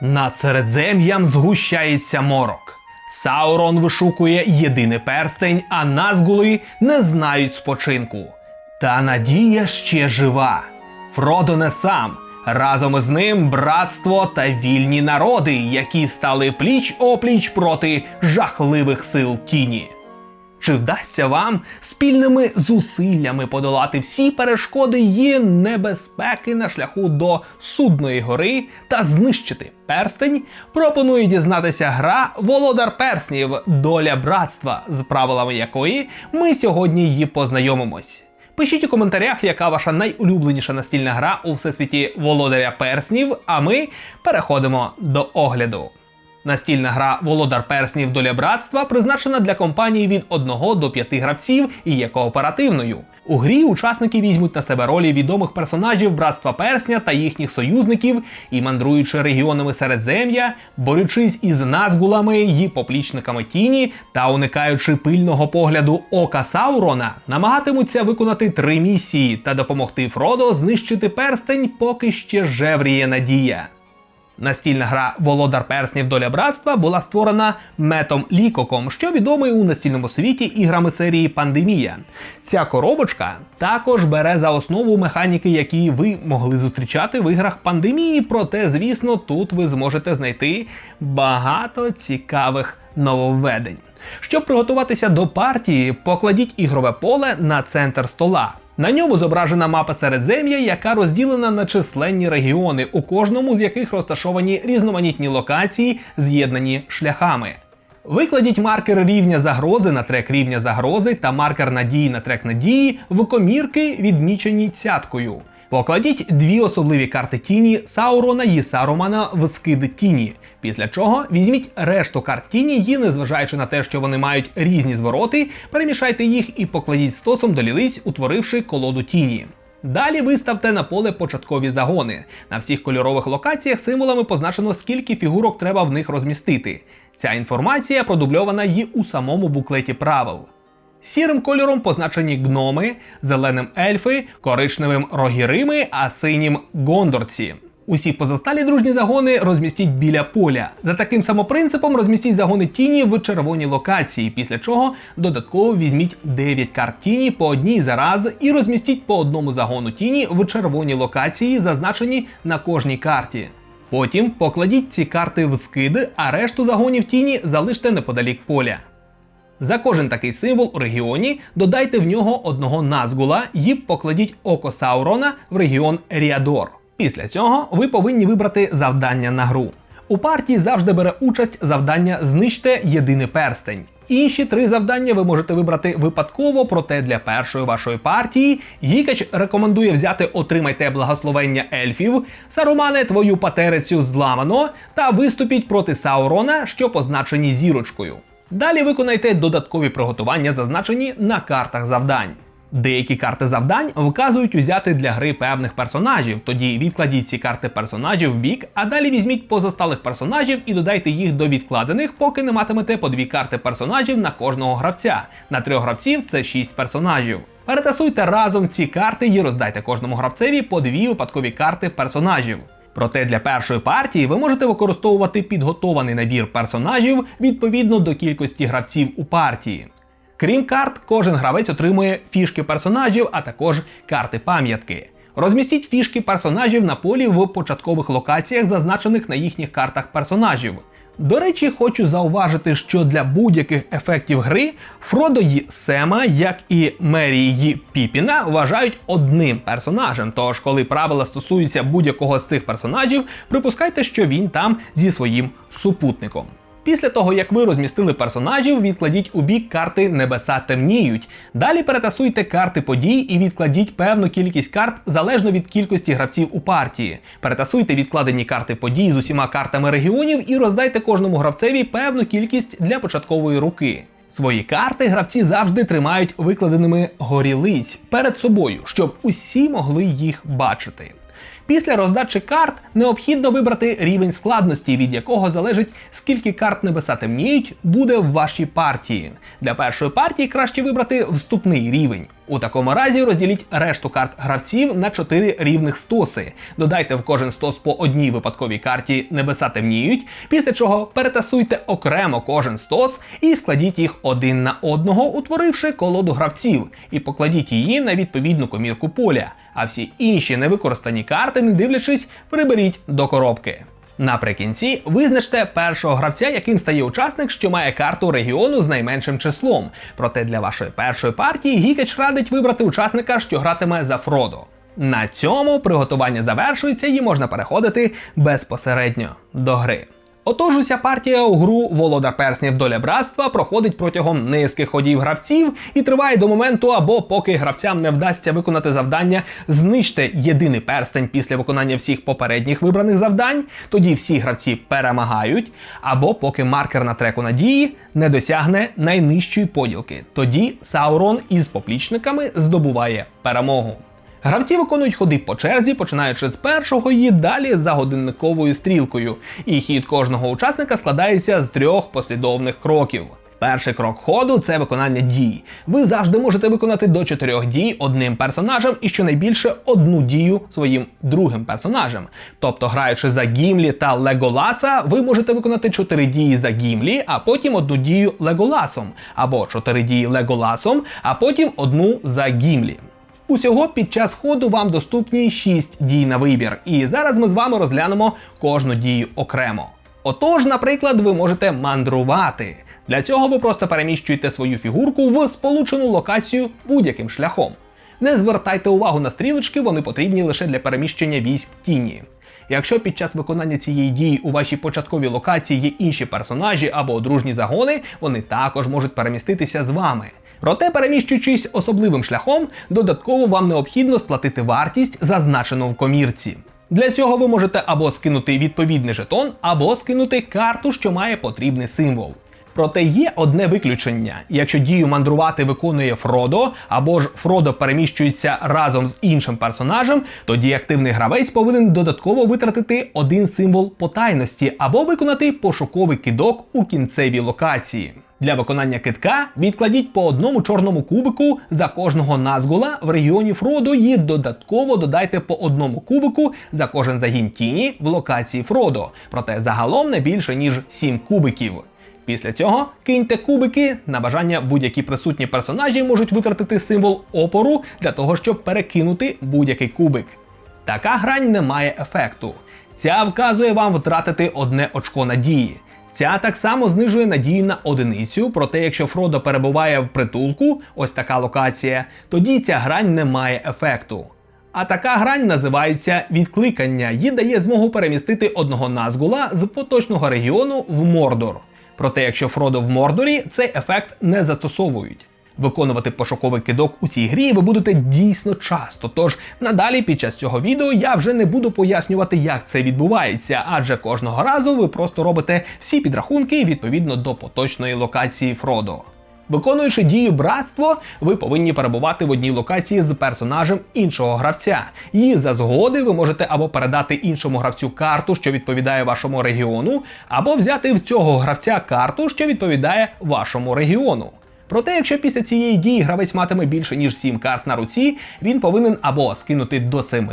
Над середзем'ям згущається морок. Саурон вишукує єдиний перстень, а назгули не знають спочинку. Та надія ще жива. Фродо не сам. Разом із ним братство та вільні народи, які стали пліч опліч проти жахливих сил тіні. Чи вдасться вам спільними зусиллями подолати всі перешкоди і небезпеки на шляху до судної гори та знищити перстень? Пропоную дізнатися гра Володар Перснів Доля братства, з правилами якої ми сьогодні її познайомимось. Пишіть у коментарях, яка ваша найулюбленіша настільна гра у всесвіті Володаря Перснів, а ми переходимо до огляду. Настільна гра Володар Перснів Доля братства призначена для компанії від 1 до 5 гравців і є кооперативною. У грі учасники візьмуть на себе ролі відомих персонажів братства Персня та їхніх союзників і мандруючи регіонами Середзем'я, борючись із назгулами і поплічниками тіні та уникаючи пильного погляду ока Саурона, намагатимуться виконати три місії та допомогти Фродо знищити перстень, поки ще жевріє надія. Настільна гра Володар Перснів Доля братства була створена Метом Лікоком, що відомий у настільному світі іграми серії Пандемія. Ця коробочка також бере за основу механіки, які ви могли зустрічати в іграх пандемії. Проте, звісно, тут ви зможете знайти багато цікавих нововведень. Щоб приготуватися до партії, покладіть ігрове поле на центр стола. На ньому зображена мапа Середзем'я, яка розділена на численні регіони, у кожному з яких розташовані різноманітні локації, з'єднані шляхами. Викладіть маркер рівня загрози на трек рівня загрози та маркер надії на трек надії в комірки, відмічені цяткою. Покладіть дві особливі карти тіні Саурона і Сарумана в скид тіні. Після чого візьміть решту карт тіні і, незважаючи на те, що вони мають різні звороти, перемішайте їх і покладіть стосом до лілиць, утворивши колоду тіні. Далі виставте на поле початкові загони. На всіх кольорових локаціях символами позначено, скільки фігурок треба в них розмістити. Ця інформація продубльована і у самому буклеті правил. Сірим кольором позначені гноми, зеленим ельфи, коричневим рогірими, а синім гондорці. Усі позосталі дружні загони розмістіть біля поля. За таким самопринципом розмістіть загони тіні в червоній локації, після чого додатково візьміть 9 карт тіні по одній за раз і розмістіть по одному загону тіні в червоній локації, зазначені на кожній карті. Потім покладіть ці карти в скид, а решту загонів тіні залиште неподалік поля. За кожен такий символ у регіоні додайте в нього одного назгула і покладіть око Саурона в регіон Ріадор. Після цього ви повинні вибрати завдання на гру. У партії завжди бере участь завдання Знищте єдиний перстень. Інші три завдання ви можете вибрати випадково, проте для першої вашої партії Гікач рекомендує взяти Отримайте благословення ельфів, Сарумане твою патерицю зламано та виступіть проти Саурона, що позначені зірочкою. Далі виконайте додаткові приготування, зазначені на картах завдань. Деякі карти завдань вказують узяти для гри певних персонажів, тоді відкладіть ці карти персонажів в бік, а далі візьміть позосталих персонажів і додайте їх до відкладених, поки не матимете по дві карти персонажів на кожного гравця. На трьох гравців це 6 персонажів. Перетасуйте разом ці карти і роздайте кожному гравцеві по дві випадкові карти персонажів. Проте для першої партії ви можете використовувати підготований набір персонажів відповідно до кількості гравців у партії. Крім карт, кожен гравець отримує фішки персонажів, а також карти пам'ятки. Розмістіть фішки персонажів на полі в початкових локаціях, зазначених на їхніх картах персонажів. До речі, хочу зауважити, що для будь-яких ефектів гри Фродо й Сема, як і Мері й Піпіна, вважають одним персонажем. Тож, коли правила стосуються будь-якого з цих персонажів, припускайте, що він там зі своїм супутником. Після того, як ви розмістили персонажів, відкладіть у бік карти Небеса темніють. Далі перетасуйте карти подій і відкладіть певну кількість карт залежно від кількості гравців у партії. Перетасуйте відкладені карти подій з усіма картами регіонів і роздайте кожному гравцеві певну кількість для початкової руки. Свої карти гравці завжди тримають викладеними горілиць перед собою, щоб усі могли їх бачити. Після роздачі карт необхідно вибрати рівень складності, від якого залежить скільки карт небеса темніють буде в вашій партії. Для першої партії краще вибрати вступний рівень. У такому разі розділіть решту карт гравців на 4 рівних стоси. Додайте в кожен стос по одній випадковій карті небеса темніють, після чого перетасуйте окремо кожен стос і складіть їх один на одного, утворивши колоду гравців, і покладіть її на відповідну комірку поля. А всі інші невикористані карти, не дивлячись, приберіть до коробки. Наприкінці визначте першого гравця, яким стає учасник, що має карту регіону з найменшим числом. Проте для вашої першої партії Гікач радить вибрати учасника, що гратиме за Фродо. На цьому приготування завершується і можна переходити безпосередньо до гри. Отож, уся партія у гру Володар Перснів Доля Братства проходить протягом низки ходів гравців і триває до моменту, або поки гравцям не вдасться виконати завдання знищте єдиний перстень після виконання всіх попередніх вибраних завдань, тоді всі гравці перемагають, або поки маркер на треку надії не досягне найнижчої поділки. Тоді Саурон із поплічниками здобуває перемогу. Гравці виконують ходи по черзі, починаючи з першого і далі за годинниковою стрілкою. І хід кожного учасника складається з трьох послідовних кроків. Перший крок ходу це виконання дій. Ви завжди можете виконати до чотирьох дій одним персонажем і щонайбільше одну дію своїм другим персонажем. Тобто, граючи за Гімлі та Леголаса, ви можете виконати чотири дії за Гімлі, а потім одну дію Леголасом, або чотири дії Леголасом, а потім одну за Гімлі. Усього під час ходу вам доступні 6 дій на вибір, і зараз ми з вами розглянемо кожну дію окремо. Отож, наприклад, ви можете мандрувати. Для цього ви просто переміщуєте свою фігурку в сполучену локацію будь-яким шляхом. Не звертайте увагу на стрілочки, вони потрібні лише для переміщення військ тіні. Якщо під час виконання цієї дії у вашій початковій локації є інші персонажі або дружні загони, вони також можуть переміститися з вами. Проте, переміщуючись особливим шляхом, додатково вам необхідно сплатити вартість, зазначену в комірці. Для цього ви можете або скинути відповідний жетон, або скинути карту, що має потрібний символ. Проте є одне виключення: якщо дію мандрувати виконує Фродо, або ж Фродо переміщується разом з іншим персонажем, тоді активний гравець повинен додатково витратити один символ потайності або виконати пошуковий кидок у кінцевій локації. Для виконання китка відкладіть по одному чорному кубику за кожного назгула в регіоні Фродо і додатково додайте по одному кубику за кожен загін тіні в локації Фродо, проте загалом не більше ніж 7 кубиків. Після цього киньте кубики. На бажання будь-які присутні персонажі можуть витратити символ опору для того, щоб перекинути будь-який кубик. Така грань не має ефекту. Ця вказує вам втратити одне очко надії. Ця так само знижує надію на одиницю, проте якщо Фродо перебуває в притулку, ось така локація, тоді ця грань не має ефекту. А така грань називається відкликання їй дає змогу перемістити одного назгула з поточного регіону в Мордор. Проте, якщо Фродо в Мордорі, цей ефект не застосовують. Виконувати пошуковий кидок у цій грі ви будете дійсно часто. Тож надалі під час цього відео я вже не буду пояснювати, як це відбувається, адже кожного разу ви просто робите всі підрахунки відповідно до поточної локації Фродо. Виконуючи дію братство, ви повинні перебувати в одній локації з персонажем іншого гравця. І за згоди ви можете або передати іншому гравцю карту, що відповідає вашому регіону, або взяти в цього гравця карту, що відповідає вашому регіону. Проте, якщо після цієї дії гравець матиме більше ніж 7 карт на руці, він повинен або скинути до 7,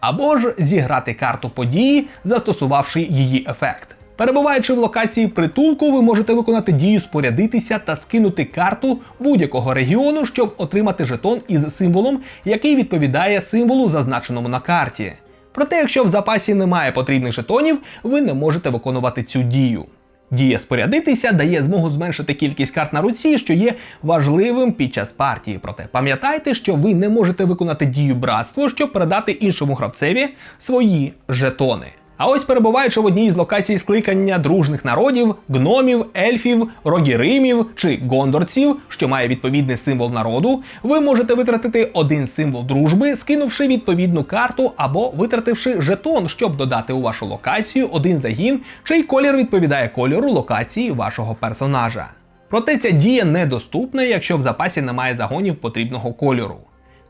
або ж зіграти карту події, застосувавши її ефект. Перебуваючи в локації притулку, ви можете виконати дію спорядитися та скинути карту будь-якого регіону, щоб отримати жетон із символом, який відповідає символу, зазначеному на карті. Проте, якщо в запасі немає потрібних жетонів, ви не можете виконувати цю дію. Дія спорядитися дає змогу зменшити кількість карт на руці, що є важливим під час партії. Проте пам'ятайте, що ви не можете виконати дію братство, щоб передати іншому гравцеві свої жетони. А ось перебуваючи в одній з локацій скликання дружних народів, гномів, ельфів, рогіримів чи гондорців, що має відповідний символ народу, ви можете витратити один символ дружби, скинувши відповідну карту або витративши жетон, щоб додати у вашу локацію один загін, чий колір відповідає кольору локації вашого персонажа. Проте ця дія недоступна, якщо в запасі немає загонів потрібного кольору.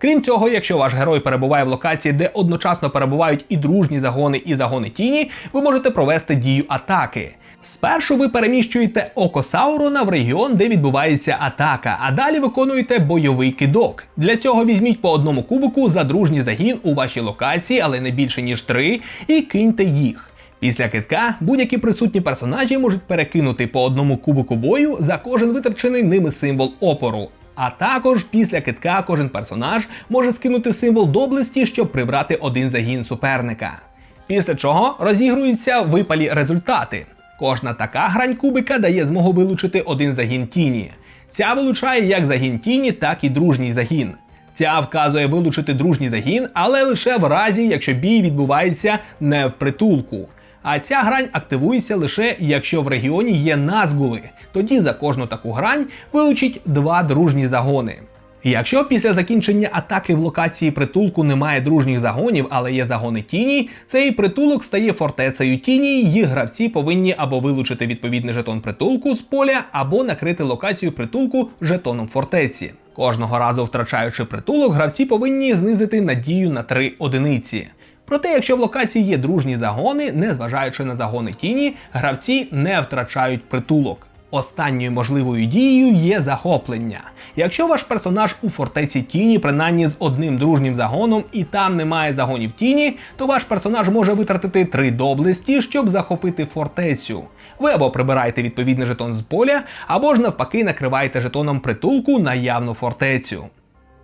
Крім цього, якщо ваш герой перебуває в локації, де одночасно перебувають і дружні загони, і загони тіні, ви можете провести дію атаки. Спершу ви переміщуєте око Саурона в регіон, де відбувається атака, а далі виконуєте бойовий кидок. Для цього візьміть по одному кубику за дружній загін у вашій локації, але не більше ніж три, і киньте їх. Після китка будь-які присутні персонажі можуть перекинути по одному кубику бою за кожен витрачений ними символ опору. А також після китка кожен персонаж може скинути символ доблесті, щоб прибрати один загін суперника. Після чого розігруються випалі результати. Кожна така грань кубика дає змогу вилучити один загін тіні. Ця вилучає як загін тіні, так і дружній загін. Ця вказує вилучити дружній загін, але лише в разі, якщо бій відбувається не в притулку. А ця грань активується лише якщо в регіоні є назгули. Тоді за кожну таку грань вилучить два дружні загони. Якщо після закінчення атаки в локації притулку немає дружніх загонів, але є загони тіні, цей притулок стає фортецею тіні. Їх гравці повинні або вилучити відповідний жетон притулку з поля, або накрити локацію притулку жетоном фортеці. Кожного разу втрачаючи притулок, гравці повинні знизити надію на 3 одиниці. Проте, якщо в локації є дружні загони, незважаючи на загони тіні, гравці не втрачають притулок. Останньою можливою дією є захоплення. Якщо ваш персонаж у фортеці тіні, принаймні з одним дружнім загоном, і там немає загонів тіні, то ваш персонаж може витратити три доблесті, щоб захопити фортецю. Ви або прибираєте відповідний жетон з поля, або ж навпаки накриваєте жетоном притулку наявну фортецю.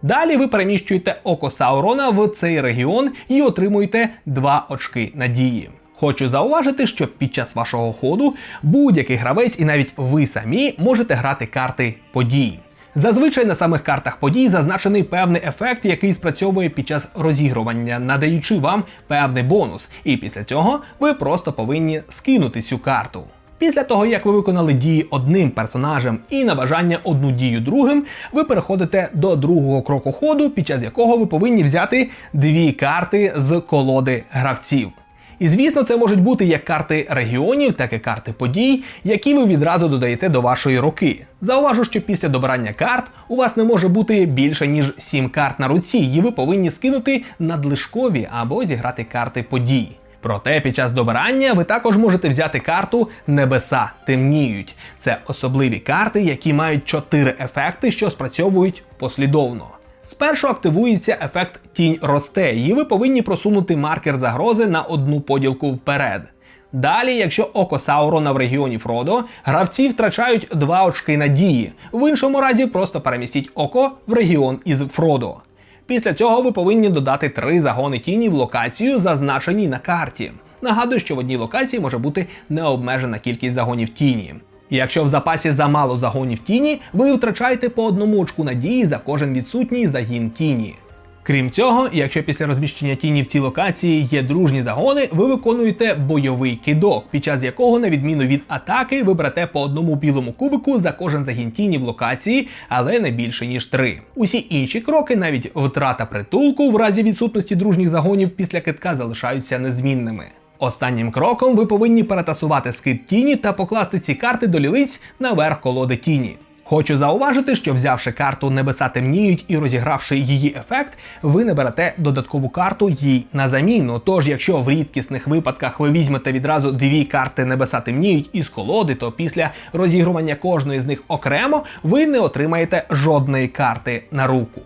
Далі ви переміщуєте око Саурона в цей регіон і отримуєте 2 очки надії. Хочу зауважити, що під час вашого ходу будь-який гравець і навіть ви самі можете грати карти подій. Зазвичай на самих картах подій зазначений певний ефект, який спрацьовує під час розігрування, надаючи вам певний бонус. І після цього ви просто повинні скинути цю карту. Після того, як ви виконали дії одним персонажем і на бажання одну дію другим, ви переходите до другого кроку ходу, під час якого ви повинні взяти дві карти з колоди гравців. І звісно, це можуть бути як карти регіонів, так і карти подій, які ви відразу додаєте до вашої руки. Зауважу, що після добирання карт у вас не може бути більше ніж 7 карт на руці, і ви повинні скинути надлишкові або зіграти карти подій. Проте під час добирання ви також можете взяти карту Небеса темніють. Це особливі карти, які мають 4 ефекти, що спрацьовують послідовно. Спершу активується ефект тінь росте, і ви повинні просунути маркер загрози на одну поділку вперед. Далі, якщо око Саурона в регіоні Фродо, гравці втрачають 2 очки надії. В іншому разі просто перемістіть око в регіон із Фродо. Після цього ви повинні додати три загони тіні в локацію, зазначеній на карті. Нагадую, що в одній локації може бути необмежена кількість загонів тіні. Якщо в запасі замало загонів тіні, ви втрачаєте по одному очку надії за кожен відсутній загін тіні. Крім цього, якщо після розміщення тіні в цій локації є дружні загони, ви виконуєте бойовий кидок, під час якого, на відміну від атаки, ви берете по одному білому кубику за кожен загін тіні в локації, але не більше ніж три. Усі інші кроки, навіть втрата притулку в разі відсутності дружніх загонів після китка залишаються незмінними. Останнім кроком ви повинні перетасувати скид тіні та покласти ці карти до лілиць наверх колоди тіні. Хочу зауважити, що взявши карту Небеса темніють і розігравши її ефект, ви не берете додаткову карту їй на заміну. Тож, якщо в рідкісних випадках ви візьмете відразу дві карти Небеса темніють із колоди, то після розігрування кожної з них окремо ви не отримаєте жодної карти на руку.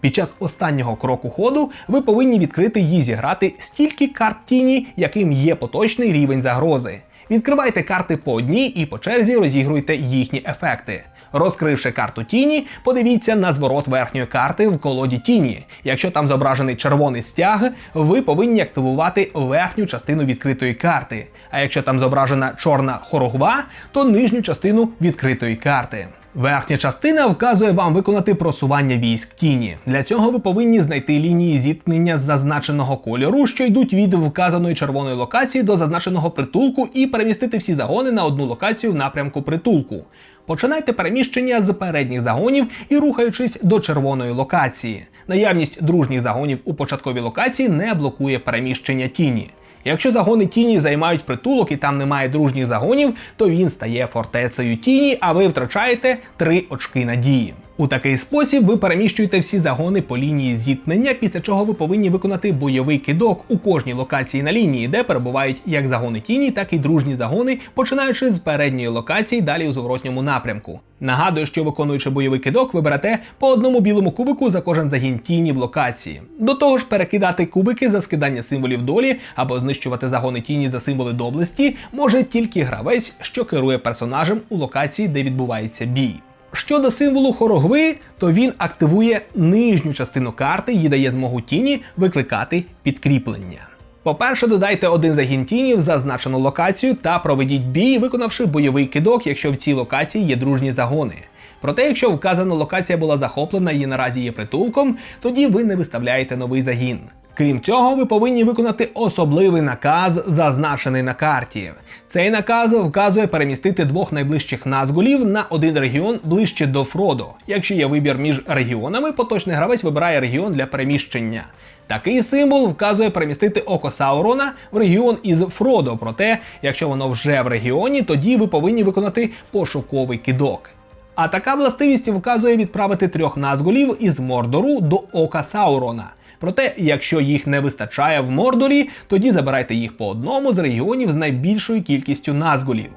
Під час останнього кроку ходу ви повинні відкрити і зіграти стільки карт тіні, яким є поточний рівень загрози. Відкривайте карти по одній і по черзі розігруйте їхні ефекти. Розкривши карту тіні, подивіться на зворот верхньої карти в колоді тіні. Якщо там зображений червоний стяг, ви повинні активувати верхню частину відкритої карти. А якщо там зображена чорна хорогва, то нижню частину відкритої карти. Верхня частина вказує вам виконати просування військ тіні. Для цього ви повинні знайти лінії зіткнення зазначеного кольору, що йдуть від вказаної червоної локації до зазначеного притулку, і перемістити всі загони на одну локацію в напрямку притулку. Починайте переміщення з передніх загонів і рухаючись до червоної локації. Наявність дружніх загонів у початковій локації не блокує переміщення тіні. Якщо загони тіні займають притулок і там немає дружніх загонів, то він стає фортецею тіні, а ви втрачаєте 3 очки надії. У такий спосіб ви переміщуєте всі загони по лінії зіткнення, після чого ви повинні виконати бойовий кидок у кожній локації на лінії, де перебувають як загони тіні, так і дружні загони, починаючи з передньої локації, далі у зворотньому напрямку. Нагадую, що виконуючи бойовий кидок, ви берете по одному білому кубику за кожен загін тіні в локації. До того ж, перекидати кубики за скидання символів долі або знищувати загони тіні за символи доблесті може тільки гравець, що керує персонажем у локації, де відбувається бій. Щодо символу хорогви, то він активує нижню частину карти і дає змогу тіні викликати підкріплення. По-перше, додайте один загін тіні в зазначену локацію та проведіть бій, виконавши бойовий кидок, якщо в цій локації є дружні загони. Проте, якщо вказана локація була захоплена і наразі є притулком, тоді ви не виставляєте новий загін. Крім цього, ви повинні виконати особливий наказ, зазначений на карті. Цей наказ вказує перемістити двох найближчих назгулів на один регіон ближче до Фродо. Якщо є вибір між регіонами, поточний гравець вибирає регіон для переміщення. Такий символ вказує перемістити око Саурона в регіон із Фродо. Проте, якщо воно вже в регіоні, тоді ви повинні виконати пошуковий кидок. А така властивість вказує відправити трьох назгулів із Мордору до ока Саурона. Проте, якщо їх не вистачає в Мордорі, тоді забирайте їх по одному з регіонів з найбільшою кількістю назгулів.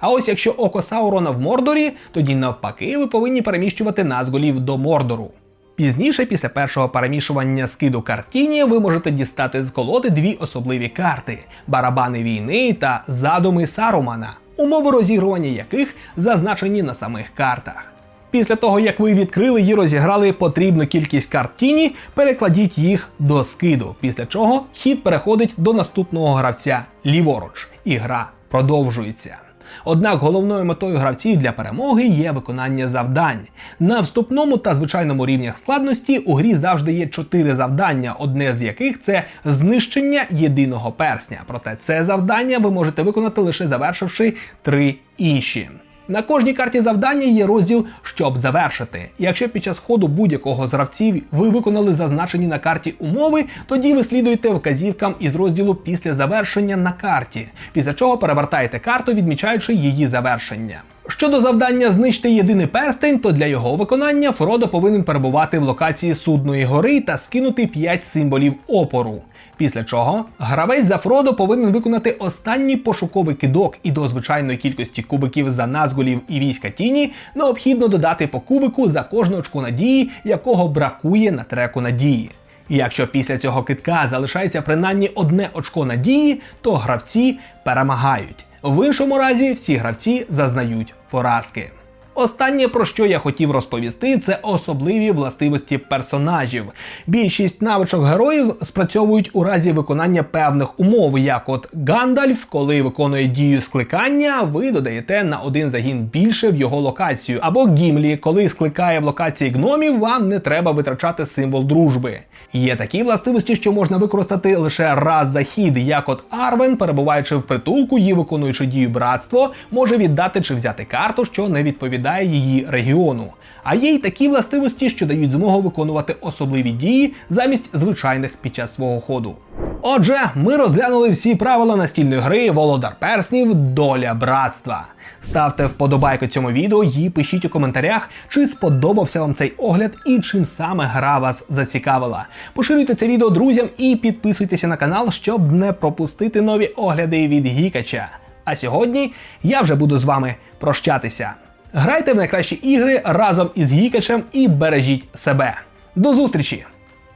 А ось якщо око Саурона в Мордорі, тоді навпаки ви повинні переміщувати назгулів до Мордору. Пізніше, після першого перемішування скиду картіні, ви можете дістати з колоди дві особливі карти: барабани війни та задуми Сарумана, умови розігрування яких зазначені на самих картах. Після того, як ви відкрили і розіграли потрібну кількість карт тіні, перекладіть їх до скиду, після чого хід переходить до наступного гравця ліворуч, і гра продовжується. Однак головною метою гравців для перемоги є виконання завдань. На вступному та звичайному рівнях складності у грі завжди є чотири завдання, одне з яких це знищення єдиного персня. Проте це завдання ви можете виконати лише завершивши три інші. На кожній карті завдання є розділ Щоб завершити. Якщо під час ходу будь-якого з гравців ви виконали зазначені на карті умови, тоді ви слідуєте вказівкам із розділу після завершення на карті, після чого перевертаєте карту, відмічаючи її завершення. Щодо завдання знищити єдиний перстень, то для його виконання Фродо повинен перебувати в локації Судної гори та скинути 5 символів опору. Після чого гравець за Фродо повинен виконати останній пошуковий кидок, і до звичайної кількості кубиків за назгулів і війська тіні необхідно додати по кубику за кожну очку надії, якого бракує на треку надії. Якщо після цього китка залишається принаймні одне очко надії, то гравці перемагають. В іншому разі всі гравці зазнають поразки. Останнє, про що я хотів розповісти, це особливі властивості персонажів. Більшість навичок героїв спрацьовують у разі виконання певних умов, як от Гандальф, коли виконує дію скликання, ви додаєте на один загін більше в його локацію. Або Гімлі, коли скликає в локації гномів, вам не треба витрачати символ дружби. Є такі властивості, що можна використати лише раз за хід, як от Арвен, перебуваючи в притулку і виконуючи дію братство, може віддати чи взяти карту, що не відповідає її регіону. А є й такі властивості, що дають змогу виконувати особливі дії замість звичайних під час свого ходу. Отже, ми розглянули всі правила настільної гри Володар Перснів Доля братства. Ставте вподобайку цьому відео і пишіть у коментарях, чи сподобався вам цей огляд і чим саме гра вас зацікавила. Поширюйте це відео друзям і підписуйтеся на канал, щоб не пропустити нові огляди від Гікача. А сьогодні я вже буду з вами прощатися. Грайте в найкращі ігри разом із Гікачем і бережіть себе. До зустрічі,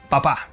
Па-па!